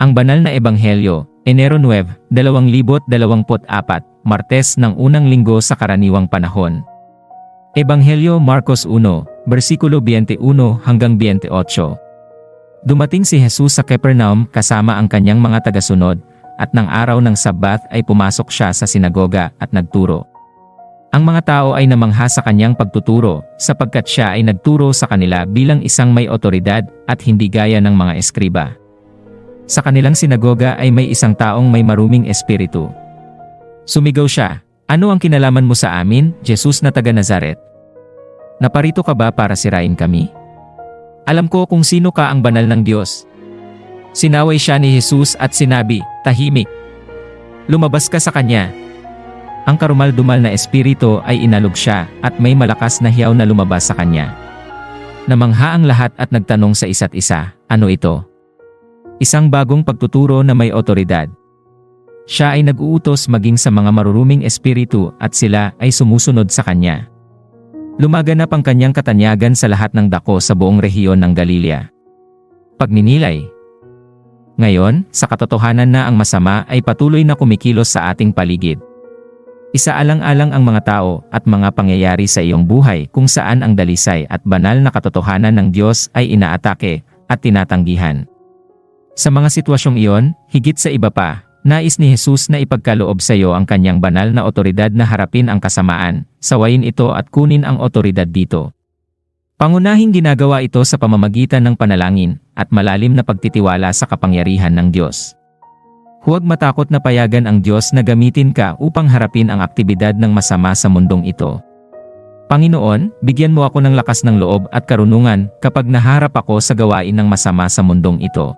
Ang banal na ebanghelyo, Enero 9, 2024, Martes ng unang linggo sa karaniwang panahon. Ebanghelyo Marcos 1, versikulo 21 hanggang 28. Dumating si Jesus sa Capernaum kasama ang kanyang mga tagasunod, at ng araw ng Sabat ay pumasok siya sa sinagoga at nagturo. Ang mga tao ay namangha sa kanyang pagtuturo, sapagkat siya ay nagturo sa kanila bilang isang may otoridad at hindi gaya ng mga eskriba. Sa kanilang sinagoga ay may isang taong may maruming espiritu. Sumigaw siya, Ano ang kinalaman mo sa amin, Jesus na taga Nazaret? Naparito ka ba para sirain kami? Alam ko kung sino ka ang banal ng Diyos. Sinaway siya ni Jesus at sinabi, Tahimik. Lumabas ka sa kanya. Ang karumal-dumal na espiritu ay inalog siya at may malakas na hiyaw na lumabas sa kanya. Namangha ang lahat at nagtanong sa isa't isa, ano ito? Isang bagong pagtuturo na may otoridad. Siya ay nag-uutos maging sa mga maruruming espiritu at sila ay sumusunod sa kanya. Lumaganap ang kanyang katanyagan sa lahat ng dako sa buong rehiyon ng Galilea. Pagninilay Ngayon, sa katotohanan na ang masama ay patuloy na kumikilos sa ating paligid. Isaalang-alang ang mga tao at mga pangyayari sa iyong buhay kung saan ang dalisay at banal na katotohanan ng Diyos ay inaatake at tinatanggihan. Sa mga sitwasyong iyon, higit sa iba pa, nais ni Jesus na ipagkaloob sa iyo ang kanyang banal na otoridad na harapin ang kasamaan, sawayin ito at kunin ang otoridad dito. Pangunahing ginagawa ito sa pamamagitan ng panalangin at malalim na pagtitiwala sa kapangyarihan ng Diyos. Huwag matakot na payagan ang Diyos na gamitin ka upang harapin ang aktibidad ng masama sa mundong ito. Panginoon, bigyan mo ako ng lakas ng loob at karunungan kapag naharap ako sa gawain ng masama sa mundong ito.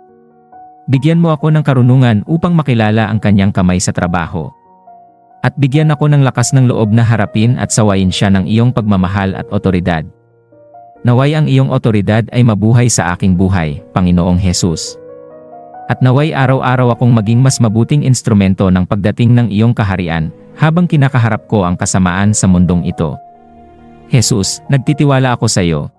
Bigyan mo ako ng karunungan upang makilala ang kanyang kamay sa trabaho. At bigyan ako ng lakas ng loob na harapin at sawayin siya ng iyong pagmamahal at otoridad. Naway ang iyong otoridad ay mabuhay sa aking buhay, Panginoong Hesus. At naway araw-araw akong maging mas mabuting instrumento ng pagdating ng iyong kaharian, habang kinakaharap ko ang kasamaan sa mundong ito. Jesus, nagtitiwala ako sa iyo,